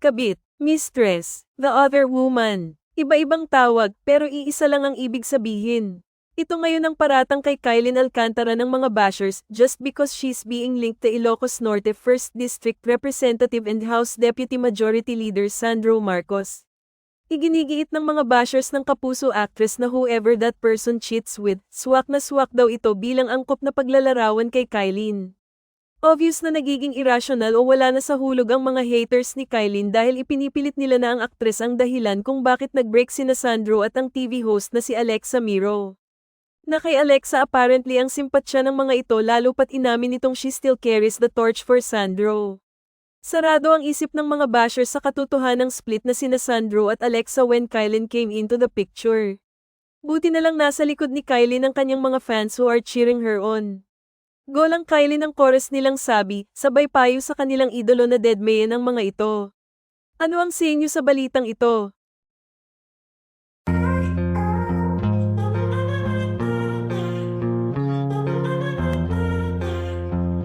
kabit, mistress, the other woman. Iba-ibang tawag pero iisa lang ang ibig sabihin. Ito ngayon ang paratang kay Kylin Alcantara ng mga bashers just because she's being linked to Ilocos Norte 1st District Representative and House Deputy Majority Leader Sandro Marcos. Iginigiit ng mga bashers ng kapuso actress na whoever that person cheats with, swak na swak daw ito bilang angkop na paglalarawan kay Kylin. Obvious na nagiging irrational o wala na sa hulog ang mga haters ni Kylin dahil ipinipilit nila na ang aktres ang dahilan kung bakit nag-break sina Sandro at ang TV host na si Alexa Miro. Na kay Alexa apparently ang simpatsya ng mga ito lalo pat inamin nitong she still carries the torch for Sandro. Sarado ang isip ng mga bashers sa katotohanang split na sina Sandro at Alexa when Kylin came into the picture. Buti na lang nasa likod ni Kylie ang kanyang mga fans who are cheering her on. Golang Kylie ng chorus nilang sabi, sabay payo sa kanilang idolo na deadmayan ang mga ito. Ano ang sa inyo sa balitang ito?